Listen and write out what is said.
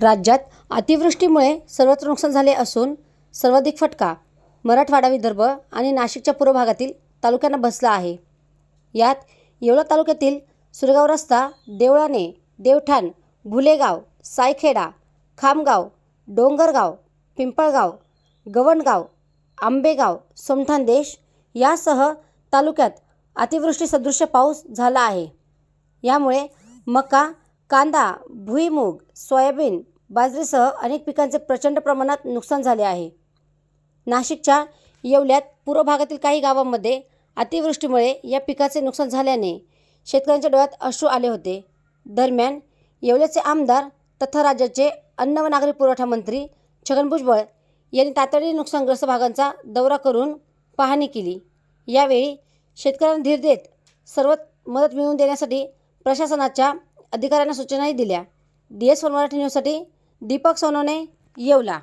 राज्यात अतिवृष्टीमुळे सर्वत्र नुकसान झाले असून सर्वाधिक फटका मराठवाडा विदर्भ आणि नाशिकच्या पूर्व भागातील तालुक्यांना बसला आहे. यात येवला तालुक्यातील सुरगाव रस्ता देवळाने देवठाण भुलेगाव सायखेडा खामगाव डोंगरगाव पिंपळगाव गवणगाव आंबेगाव सोमठाण देश यासह तालुक्यात अतिवृष्टीसदृश्य पाऊस झाला आहे. यामुळे मका कांदा भुईमूग सोयाबीन बाजरीसह अनेक पिकांचे प्रचंड प्रमाणात नुकसान झाले आहे. नाशिकच्या येवल्यात पूर्व भागातील काही गावांमध्ये अतिवृष्टीमुळे या पिकाचे नुकसान झाल्याने शेतकऱ्यांच्या डोळ्यात अश्रू आले होते. दरम्यान येवल्याचे आमदार तथा राज्याचे अन्न व नागरी पुरवठा मंत्री छगन भुजबळ यांनी तातडीने नुकसानग्रस्त भागांचा दौरा करून पाहणी केली. यावेळी शेतकऱ्यांना धीर देत सर्व मदत मिळवून देण्यासाठी प्रशासनाच्या अधिकाऱ्यांना सूचनाही दिल्या. डी एस मराठी न्यूजसाठी दीपक सोनवणे येवला.